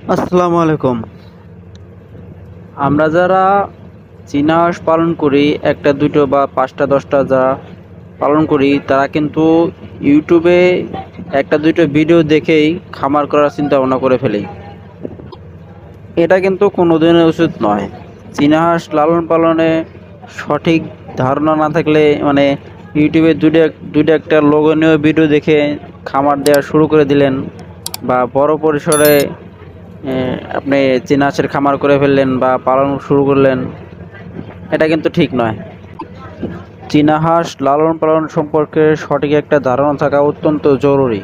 আসসালামু আলাইকুম। আমরা যারা চীনা পালন করি, একটা, দুটো বা পাঁচটা, দশটা যারা পালন করি, তারা কিন্তু ইউটিউবে একটা, দুটো ভিডিও দেখেই খামার করার চিন্তা ভাবনা করে ফেলি। এটা কিন্তু কোনোদিনই উচিত নয়। চীনা হাঁস লালন পালনে সঠিক ধারণা না থাকলে মানে ইউটিউবে দুটো দুটো একটা লোভনীয় ভিডিও দেখে খামার দেওয়া শুরু করে দিলেন বা বড় পরিসরে আপনি চীনা খামার করে ফেললেন বা পালন শুরু করলেন, এটা কিন্তু ঠিক নয়। চীনা হাঁস লালন পালন সম্পর্কে সঠিক একটা ধারণা থাকা অত্যন্ত জরুরি।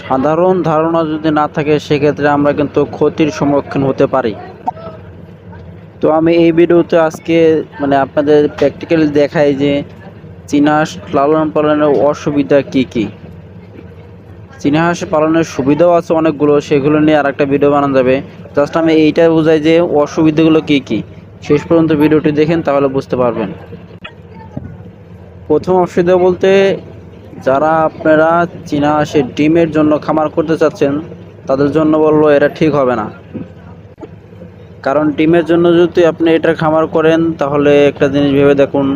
সাধারণ ধারণা যদি না থাকে, সেক্ষেত্রে আমরা কিন্তু ক্ষতির সম্মুখীন হতে পারি। তো আমি এই ভিডিওতে আজকে মানে আপনাদের প্র্যাকটিক্যালি দেখাই যে চীনা হাঁস লালন পালনের অসুবিধা কি কি। চীনা হাঁস পালনের সুবিধাও আছে অনেকগুলো, সেগুলো নিয়ে আর একটা ভিডিও বানানো যাবে। জাস্ট আমি এইটা বোঝাই যে অসুবিধাগুলো কি কি। শেষ পর্যন্ত ভিডিওটি দেখেন, তাহলে বুঝতে পারবেন। প্রথম অসুবিধা বলতে, যারা আপনারা চীনা হাঁসের ডিমের জন্য খামার করতে চাচ্ছেন, তাদের জন্য বলল এটা ঠিক হবে না। কারণ ডিমের জন্য যদি আপনি এটা খামার করেন, তাহলে একটা জিনিস ভেবে দেখুন,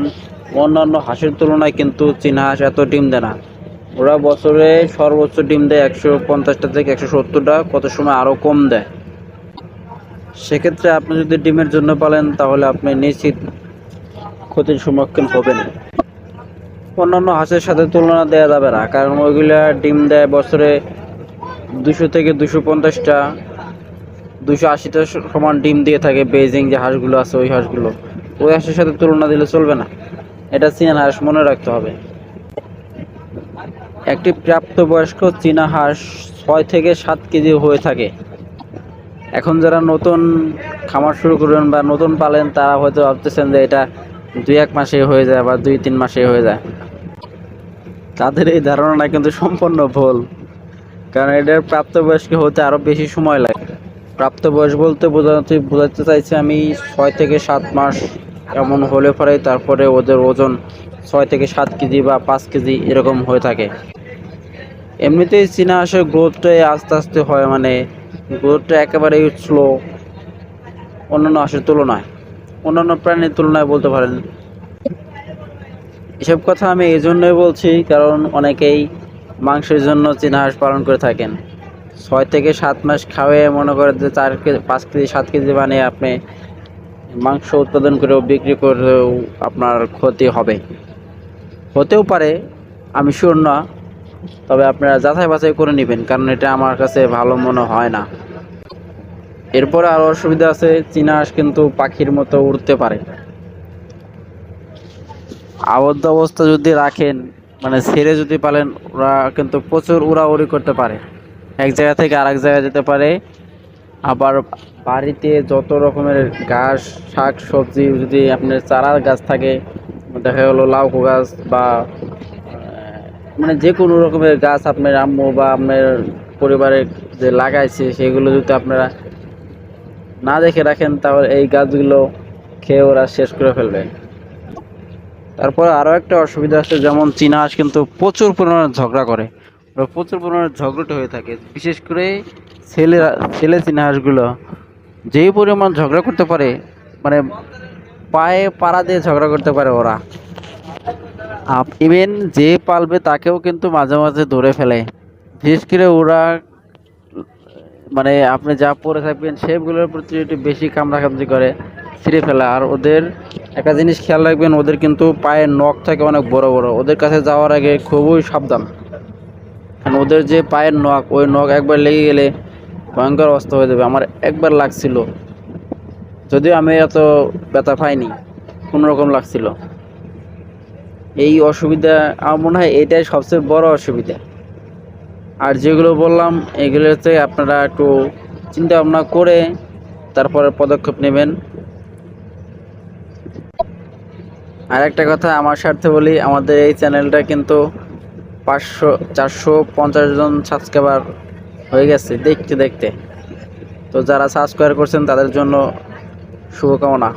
অন্যান্য হাঁসের তুলনায় কিন্তু চীনা হাঁস এত ডিম দেয় না। ওরা বছরে সর্বোচ্চ ডিম দেয় একশো পঞ্চাশটা থেকে একশো সত্তরটা, কত সময় আরও কম দেয়। সেক্ষেত্রে আপনি যদি ডিমের জন্য পালেন, তাহলে আপনি নিশ্চিত ক্ষতির সম্মুখীন হবেন। অন্যান্য হাঁসের সাথে তুলনা দেওয়া যাবে না, কারণ ওইগুলা ডিম দেয় বছরে দুশো থেকে দুশো পঞ্চাশটা, দুশো আশিটা সমান ডিম দিয়ে থাকে বেজিং যে হাঁসগুলো আছে, ওই হাঁসগুলো। ওই হাঁসের সাথে তুলনা দিলে চলবে না। এটা চীনা হাঁস মনে রাখতে হবে। একটি প্রাপ্তবয়স্ক চীনা হাঁস ছয় থেকে সাত কেজি হয়ে থাকে। এখন যারা নতুন খামার শুরু করবেন বা নতুন পালেন, তারা হয়তো ভাবতেছেন যে এটা দুই এক মাসে হয়ে যায় বা দুই তিন মাসে হয়ে যায়। তাদের এই ধারণাটা কিন্তু সম্পূর্ণ ভুল। কারণ এটার প্রাপ্তবয়স্ক হতে আরও বেশি সময় লাগে। প্রাপ্তবয়স বলতে বোঝাতে বোঝাতে চাইছি আমি ছয় থেকে সাত মাস এমন হলে পরে তারপরে ওদের ওজন ছয় থেকে সাত কেজি বা পাঁচ কেজি এরকম হয়ে থাকে। এমনিতেই চীনা হাঁসের গ্রোথটাই আস্তে আস্তে হয় মানে গ্রোথটা একেবারেই স্লো অন্যান্য হাঁসের তুলনায়। অন্যান্য প্রাণীর তুলনায় বলতে পারেন। এসব কথা আমি এই জন্যই বলছি, কারণ অনেকেই মাংসের জন্য চীনা হাঁস পালন করে থাকেন। ছয় থেকে সাত মাস খাওয়াই মনে করেন যে চার কেজি পাঁচ কেজি, সাত কেজি বানিয়ে আপনি মাংস উৎপাদন করেও বিক্রি করেও আপনার ক্ষতি হবে। হতেও পারে, আমি শিওর না। তবে আপনারা যাচাই বাছাই করে নেবেন, কারণ এটা আমার কাছে ভালো মনে হয় না। এরপরে আরও অসুবিধা আছে, চীনা কিন্তু পাখির মতো উড়তে পারে। আবদ্ধ অবস্থা যদি রাখেন মানে ছেড়ে যদি পালেন, ওরা কিন্তু প্রচুর উড়াউড়ি করতে পারে। এক জায়গা থেকে আরেক জায়গায় যেতে পারে। আবার বাড়িতে যত রকমের ঘাস, শাক, সবজি যদি আপনার চারার গাছ থাকে, দেখা গেলো লাউ গাছ বা মানে যে কোনো রকমের গাছ আপনার আম্মু বা আপনার পরিবারে যে লাগাইছে, সেগুলো যদি আপনারা না দেখে রাখেন, তাহলে এই গাছগুলো খেয়ে ওরা শেষ করে ফেলবে। তারপর আরও একটা অসুবিধা আছে, যেমন চীনা কিন্তু প্রচুর পরিমাণে ঝগড়া করে। ওরা প্রচুর পরিমাণে ঝগড়াটে হয়ে থাকে। বিশেষ করে ছেলে ছেলে চীনা হাঁসগুলো যেই পরিমাণ ঝগড়া করতে পারে মানে পায়ে পাড়া দিয়ে ঝগড়া করতে পারে ওরা। ইভেন যে পালবে তাকেও কিন্তু মাঝে মাঝে ধরে ফেলে। বিশেষ করে ওরা মানে আপনি যা পরে থাকবেন, সেগুলোর প্রতি একটু বেশি কামড়াকামড়ি করে, ছিঁড়ে ফেলে। আর ওদের একটা জিনিস খেয়াল রাখবেন, ওদের কিন্তু পায়ের নখ থাকে অনেক বড় বড়। ওদের কাছে যাওয়ার আগে খুবই সাবধান। কারণ ওদের যে পায়ের নখ, ওই নখ একবার লেগে গেলে ভয়ঙ্কর অবস্থা হয়ে যাবে। আমার একবার লাগছিল। যদিও আমি এত ব্যথা পাইনি কোনো রকম লাগছিল। এই অসুবিধা আমার মনে হয় এটাই সবচেয়ে বড় অসুবিধা। আর যেগুলো বললাম, এগুলোতে আপনারা একটু চিন্তা ভাবনা করে তারপরে পদক্ষেপ নেবেন। আর একটা কথা আমার স্বার্থে বলি, আমাদের এই চ্যানেলটা কিন্তু পাঁচশো, চারশো পঞ্চাশ জন সাবস্ক্রাইবার হয়ে গেছে দেখতে দেখতে। তো যারা সাবস্ক্রাইব করছেন তাদের জন্য শুভকামনা।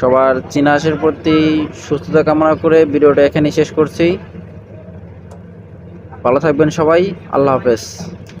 সবার চীনা প্রতি সুস্থতা কামনা করে ভিডিওটা এখানেই শেষ করছি। ভালো থাকবেন সবাই, আল্লাহ হাফেজ।